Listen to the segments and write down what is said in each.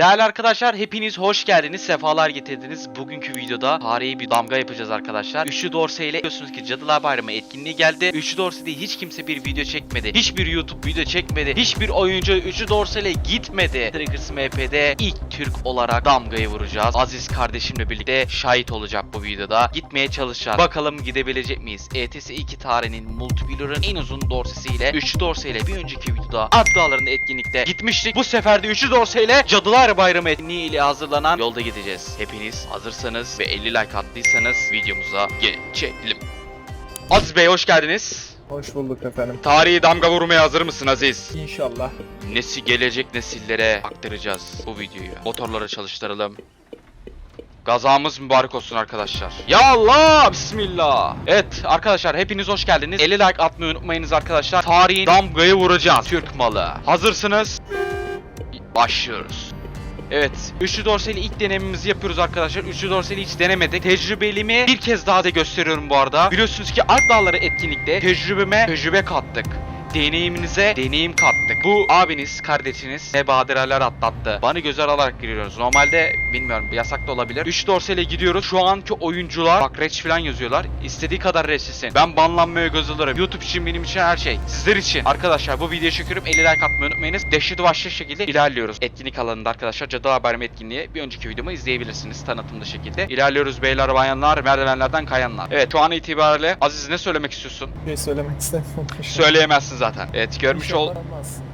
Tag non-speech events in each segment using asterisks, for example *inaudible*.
Değerli arkadaşlar hepiniz hoş geldiniz, sefalar getirdiniz. Bugünkü videoda tarihi bir damga yapacağız arkadaşlar. Üçlü Dorse ile biliyorsunuz ki Cadılar Bayramı etkinliği geldi. Üçlü Dorse'de hiç kimse bir video çekmedi. Hiçbir YouTube video çekmedi. Hiçbir oyuncu Üçlü Dorse ile gitmedi. Triggers MP'de ilk Türk olarak damgayı vuracağız. Aziz kardeşimle birlikte şahit olacak bu videoda. Gitmeye çalışacağız. Bakalım gidebilecek miyiz? ETS 2 tarihinin multiplayer'ın en uzun dorsesiyle Üçlü Dorse ile bir önceki videoda Ad etkinlikte gitmiştik. Bu sefer de Üçlü Dorse ile Cadılar Bayramı etkinliği ile hazırlanan yolda gideceğiz. Hepiniz hazırsanız ve 50 like attıysanız videomuza geçelim. Aziz Bey hoş geldiniz. Hoş bulduk efendim. Tarihi damga vurmaya hazır mısın Aziz? İnşallah. Nesi gelecek nesillere aktaracağız bu videoyu. Motorları çalıştıralım. Gazamız mübarek olsun arkadaşlar. Ya Allah! Bismillah. Evet arkadaşlar hepiniz hoş geldiniz. 50 like atmayı unutmayınız arkadaşlar. Tarihin damgayı vuracağız. Türk malı. Hazırsınız? Başlıyoruz. Evet. Üçlü dorseli ilk denememizi yapıyoruz arkadaşlar. Üçlü dorseli hiç denemedik. Tecrübelimi bir kez daha da gösteriyorum bu arada. Biliyorsunuz ki Alp Dağları etkinlikte tecrübeme tecrübe kattık. Deneyiminize deneyim kattık. Bu abiniz, kardeşiniz ne badireler atlattı. Bana göz alarak giriyoruz. Normalde bilmiyorum yasak da olabilir. 3 dorsele gidiyoruz. Şu anki oyuncular bak reç falan yazıyorlar. İstediği kadar reçlesin. Ben banlanmaya göz alırım. YouTube için benim için her şey. Sizler için. Arkadaşlar bu videoyu çekiyorum. 50 like atmayı unutmayınız. Dehşet başlı şekilde ilerliyoruz. Etkinlik alanında arkadaşlar. Cadı Haberim etkinliği bir önceki videomu izleyebilirsiniz tanıtımlı şekilde. İlerliyoruz beyler bayanlar, merdivenlerden kayanlar. Evet şu an itibariyle Aziz ne söylemek istiyorsun? Bir şey söylemek istemiyorum. Söyleyemezsin zaten. Evet görmüş ol.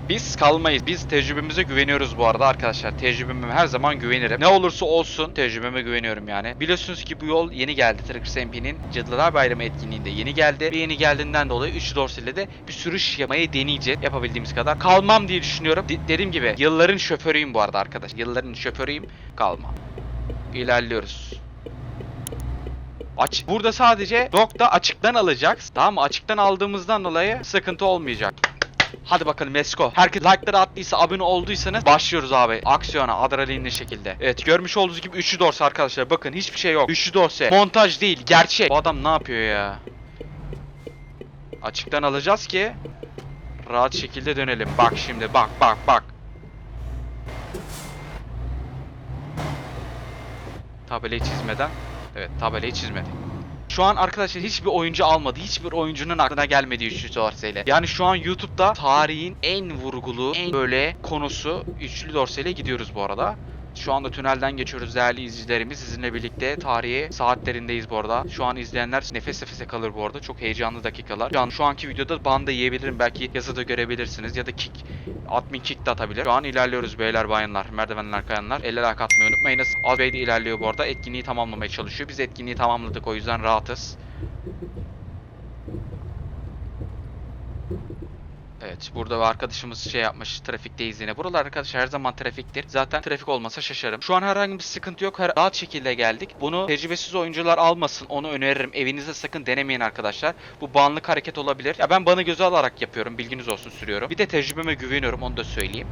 Biz kalmayız. Biz tecrübemize güveniyoruz bu arada arkadaşlar. Tecrübeme her zaman güvenirim. Ne olursa olsun tecrübeme güveniyorum yani. Biliyorsunuz ki bu yol yeni geldi. Triggers MP'nin Cadılar Bayramı etkinliğinde yeni geldi. Ve yeni geldiğinden dolayı 3 dorselle de bir sürüş yapmayı deneyeceğiz. Yapabildiğimiz kadar. Kalmam diye düşünüyorum. De- dediğim gibi yılların şoförüyüm bu arada arkadaş. Yılların şoförüyüm. Kalmam. İlerliyoruz. Aç. Burada sadece nokta açıktan alacak. Tamam mı? Açıktan aldığımızdan dolayı sıkıntı olmayacak. Hadi bakalım let's go. Herkes like'ları attıysa, abone olduysanız başlıyoruz abi. Aksiyona, adrenalinli şekilde. Evet görmüş olduğunuz gibi üçlü dorse arkadaşlar. Bakın hiçbir şey yok. Üçlü dorse. Montaj değil, gerçek. Bu adam ne yapıyor ya? Açıktan alacağız ki rahat şekilde dönelim. Bak şimdi bak bak bak. Tabelayı çizmeden. Evet tabelayı çizmedi. Şu an arkadaşlar hiçbir oyuncu almadı. Hiçbir oyuncunun aklına gelmedi üçlü dorseyle. Yani şu an YouTube'da tarihin en vurgulu, en böyle konusu üçlü dorseyle gidiyoruz bu arada. Şu anda tünelden geçiyoruz değerli izleyicilerimiz. Sizinle birlikte tarihi saatlerindeyiz bu arada. Şu an izleyenler nefes nefese kalır bu arada. Çok heyecanlı dakikalar. Şu an şu anki videoda banda yiyebilirim. Belki yazıda görebilirsiniz. Ya da kick, admin kick de atabilir. Şu an ilerliyoruz beyler bayanlar, merdivenler kayanlar. Eller like atmayı unutmayınız. Az Bey de ilerliyor bu arada. Etkinliği tamamlamaya çalışıyor. Biz etkinliği tamamladık o yüzden rahatız. Evet burada arkadaşımız şey yapmış trafikteyiz yine. Buralar arkadaşlar her zaman trafiktir. Zaten trafik olmasa şaşarım. Şu an herhangi bir sıkıntı yok. Her rahat şekilde geldik. Bunu tecrübesiz oyuncular almasın. Onu öneririm. Evinizde sakın denemeyin arkadaşlar. Bu banlık hareket olabilir. Ya ben bana göze alarak yapıyorum. Bilginiz olsun sürüyorum. Bir de tecrübeme güveniyorum onu da söyleyeyim.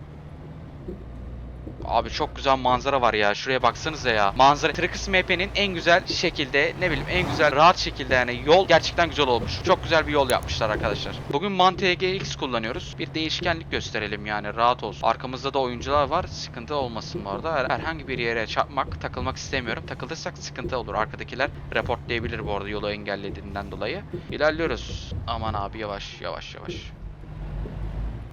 Abi çok güzel manzara var ya. Şuraya baksanıza ya. Manzara Trickers MP'nin en güzel şekilde ne bileyim en güzel rahat şekilde yani yol gerçekten güzel olmuş. Çok güzel bir yol yapmışlar arkadaşlar. Bugün Mante GX kullanıyoruz. Bir değişkenlik gösterelim yani rahat olsun. Arkamızda da oyuncular var. Sıkıntı olmasın bu arada. Her- Herhangi bir yere çarpmak, takılmak istemiyorum. Takılırsak sıkıntı olur. Arkadakiler reportlayabilir bu arada yolu engellediğinden dolayı. İlerliyoruz. Aman abi yavaş yavaş yavaş.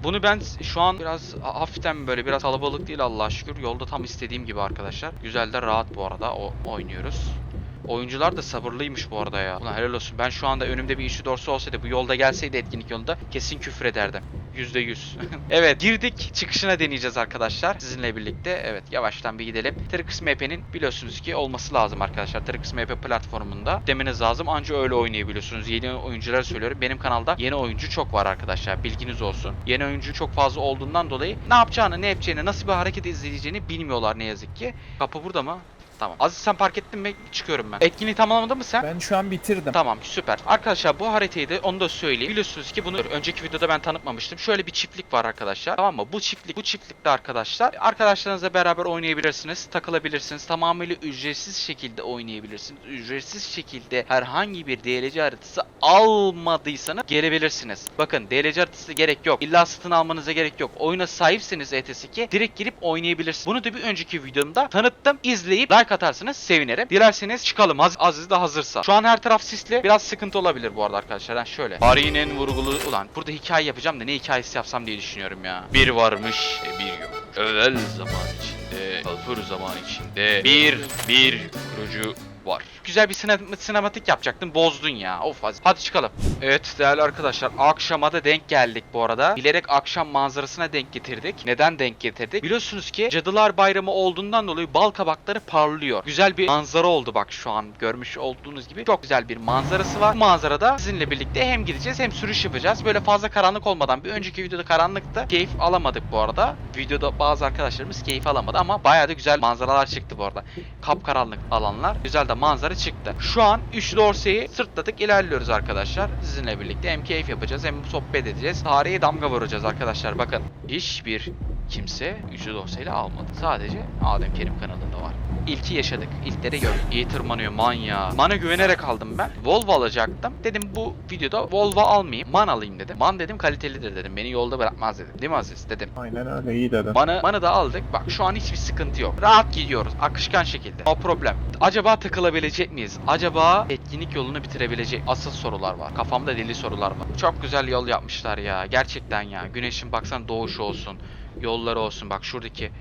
Bunu ben şu an biraz ha- hafiften böyle biraz kalabalık değil Allah'a şükür. Yolda tam istediğim gibi arkadaşlar. Güzel de rahat bu arada o oynuyoruz. Oyuncular da sabırlıymış bu arada ya. Ulan helal olsun. Ben şu anda önümde bir işi dorsu olsaydı bu yolda gelseydi etkinlik yolunda kesin küfür ederdim. Yüzde yüz. *laughs* evet girdik çıkışına deneyeceğiz arkadaşlar. Sizinle birlikte evet yavaştan bir gidelim. Trix MP'nin biliyorsunuz ki olması lazım arkadaşlar. Trix MP platformunda demeniz lazım. Anca öyle oynayabiliyorsunuz. Yeni oyunculara söylüyorum. Benim kanalda yeni oyuncu çok var arkadaşlar. Bilginiz olsun. Yeni oyuncu çok fazla olduğundan dolayı ne yapacağını, ne yapacağını, nasıl bir hareket izleyeceğini bilmiyorlar ne yazık ki. Kapı burada mı? Tamam. Aziz sen park ettin mi? Çıkıyorum ben. Etkinliği tamamladın mı sen? Ben şu an bitirdim. Tamam süper. Arkadaşlar bu haritayı da onu da söyleyeyim. Biliyorsunuz ki bunu önceki videoda ben tanıtmamıştım. Şöyle bir çiftlik var arkadaşlar. Tamam mı? Bu çiftlik bu çiftlikte arkadaşlar arkadaşlarınızla beraber oynayabilirsiniz. Takılabilirsiniz. Tamamıyla ücretsiz şekilde oynayabilirsiniz. Ücretsiz şekilde herhangi bir DLC haritası almadıysanız gelebilirsiniz. Bakın DLC haritası gerek yok. İlla satın almanıza gerek yok. Oyuna sahipseniz ETS2 direkt girip oynayabilirsiniz. Bunu da bir önceki videomda tanıttım. İzleyip like atarsanız sevinirim. Dilerseniz çıkalım. Az Aziz de hazırsa. Şu an her taraf sisli. Biraz sıkıntı olabilir bu arada arkadaşlar. Ha şöyle. Tarihin vurgulu ulan. Burada hikaye yapacağım da ne hikayesi yapsam diye düşünüyorum ya. Bir varmış, e, bir yok. Evvel zaman içinde, kalfur zaman içinde bir bir kurucu var. Güzel bir sine- sinematik yapacaktım. Bozdun ya. Of Aziz. Hadi çıkalım. Evet değerli arkadaşlar. Akşama da denk geldik bu arada. Bilerek akşam manzarasına denk getirdik. Neden denk getirdik? Biliyorsunuz ki Cadılar Bayramı olduğundan dolayı bal kabakları parlıyor. Güzel bir manzara oldu bak şu an görmüş olduğunuz gibi. Çok güzel bir manzarası var. Bu manzarada sizinle birlikte hem gideceğiz hem sürüş yapacağız. Böyle fazla karanlık olmadan. Bir önceki videoda karanlıkta keyif alamadık bu arada. Videoda bazı arkadaşlarımız keyif alamadı ama bayağı da güzel manzaralar çıktı bu arada. Kapkaranlık alanlar. Güzel de manzara çıktı. Şu an üçlü dorseyi sırtladık ilerliyoruz arkadaşlar. Sizinle birlikte hem keyif yapacağız hem sohbet edeceğiz. Tarihe damga vuracağız arkadaşlar. Bakın hiçbir kimse üçlü dorseyle almadı. Sadece Adem Kerim kanalında var. İlki yaşadık. İlkleri gördük. İyi tırmanıyor manya. Man'a güvenerek aldım ben. Volvo alacaktım. Dedim bu videoda Volvo almayayım. Man alayım dedim. Man dedim kalitelidir dedim. Beni yolda bırakmaz dedim. Değil mi Aziz? Dedim. Aynen öyle iyi dedin. Manı, manı da aldık. Bak şu an hiçbir sıkıntı yok. Rahat gidiyoruz. Akışkan şekilde. O problem. Acaba takılabilecek miyiz? Acaba etkinlik yolunu bitirebilecek? Asıl sorular var. Kafamda deli sorular var. Çok güzel yol yapmışlar ya. Gerçekten ya. Güneşin baksan doğuşu olsun. Yolları olsun. Bak şuradaki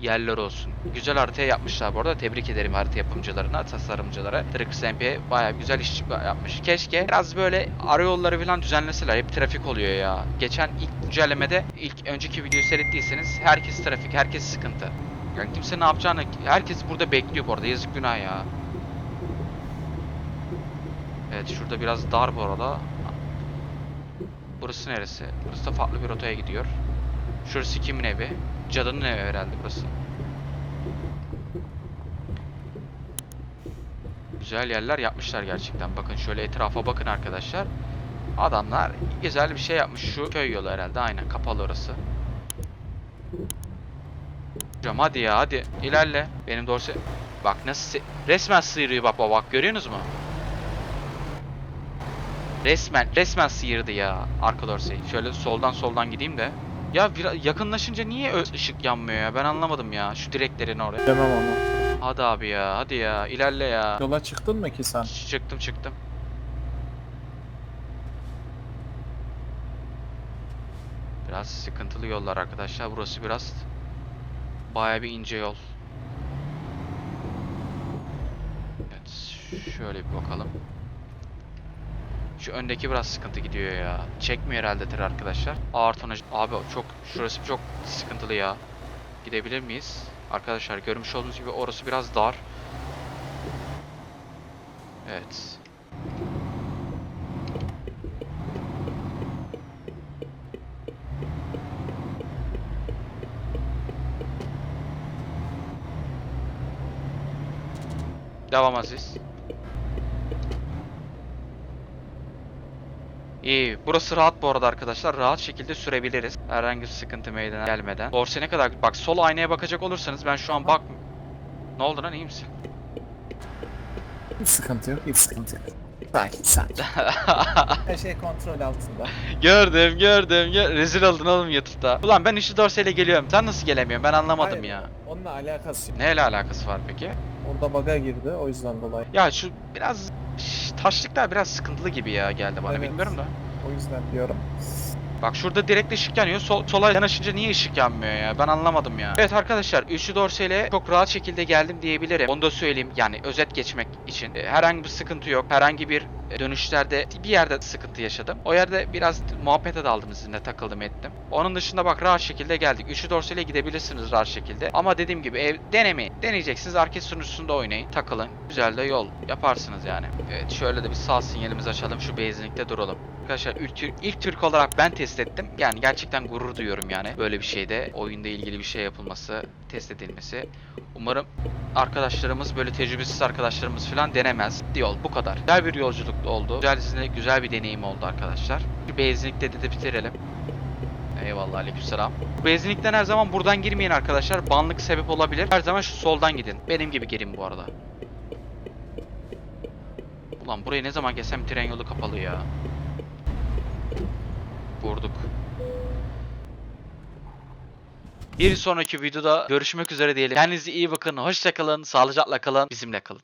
yerler olsun. Güzel harita yapmışlar bu arada. Tebrik ederim harita yapımcılarına, tasarımcılara. Trix MP bayağı güzel iş yapmış. Keşke biraz böyle ara yolları falan düzenleseler. Hep trafik oluyor ya. Geçen ilk güncellemede ilk önceki videoyu seyrettiyseniz herkes trafik, herkes sıkıntı. Yani kimse ne yapacağını herkes burada bekliyor bu arada. Yazık günah ya. Evet şurada biraz dar bu arada. Burası neresi? Burası da farklı bir rotaya gidiyor. Şurası kimin evi? Cadının evi herhalde burası. Güzel yerler yapmışlar gerçekten. Bakın şöyle etrafa bakın arkadaşlar. Adamlar güzel bir şey yapmış. Şu köy yolu herhalde. Aynen kapalı orası. Hocam hadi ya hadi ilerle. Benim doğrusu bak nasıl resmen sıyırıyor bak bak, bak görüyorsunuz mu? Resmen resmen sıyırdı ya arka dorseyi. Şöyle soldan soldan gideyim de. Ya biraz yakınlaşınca niye ışık yanmıyor ya? Ben anlamadım ya. Şu direklerin oraya. Demem onu. Hadi abi ya, hadi ya. ilerle ya. Yola çıktın mı ki sen? Çıktım çıktım. Biraz sıkıntılı yollar arkadaşlar. Burası biraz baya bir ince yol. Evet, şöyle bir bakalım. Şu öndeki biraz sıkıntı gidiyor ya. Çekmiyor herhalde tır arkadaşlar. Ağır tonaj. Abi çok şurası çok sıkıntılı ya. Gidebilir miyiz? Arkadaşlar görmüş olduğunuz gibi orası biraz dar. Evet. Devam Aziz. İyi. Burası rahat bu arada arkadaşlar. Rahat şekilde sürebiliriz. Herhangi bir sıkıntı meydana gelmeden. Dorse ne kadar... Bak sol aynaya bakacak olursanız ben şu an bak... Ne oldu lan iyi misin? Hiç sıkıntı yok, hiç sıkıntı yok. Sakin sakin. *laughs* Her şey kontrol altında. gördüm gördüm. Gör Rezil oldun oğlum YouTube'da. Ulan ben işi dorseyle geliyorum. Sen nasıl gelemiyorsun? Ben anlamadım Hayır, ya. Onunla alakası yok. Neyle alakası var peki? Orada baga girdi o yüzden dolayı. Ya şu biraz taşlıklar biraz sıkıntılı gibi ya geldi bana Evet. bilmiyorum da. O yüzden diyorum. Bak şurada direkt ışık yanıyor. Sol, sola yanaşınca niye ışık yanmıyor ya? Ben anlamadım ya. Evet arkadaşlar üçlü dorseyle çok rahat şekilde geldim diyebilirim. Onu da söyleyeyim yani özet geçmek için. Herhangi bir sıkıntı yok. Herhangi bir dönüşlerde bir yerde sıkıntı yaşadım. O yerde biraz muhabbete daldım sizinle takıldım ettim. Onun dışında bak rahat şekilde geldik. Üçlü dorseyle gidebilirsiniz rahat şekilde. Ama dediğim gibi ev deneme deneyeceksiniz. Arket sunucusunda oynayın. Takılın. Güzel de yol yaparsınız yani. Evet şöyle de bir sağ sinyalimizi açalım. Şu benzinlikte duralım. Arkadaşlar ilk, ilk Türk olarak ben test ettim. Yani gerçekten gurur duyuyorum yani. Böyle bir şeyde oyunda ilgili bir şey yapılması, test edilmesi. Umarım arkadaşlarımız böyle tecrübesiz arkadaşlarımız falan denemez. Yol bu kadar. Güzel bir yolculuk oldu. Güzel güzel bir deneyim oldu arkadaşlar. Bir benzinlikte de, de bitirelim. Eyvallah aleykümselam. Benzinlikten her zaman buradan girmeyin arkadaşlar. Banlık sebep olabilir. Her zaman şu soldan gidin. Benim gibi girin bu arada. Ulan burayı ne zaman geçsem tren yolu kapalı ya. Vurduk. Bir sonraki videoda görüşmek üzere diyelim. Kendinize iyi bakın. Hoşça kalın. Sağlıcakla kalın. Bizimle kalın.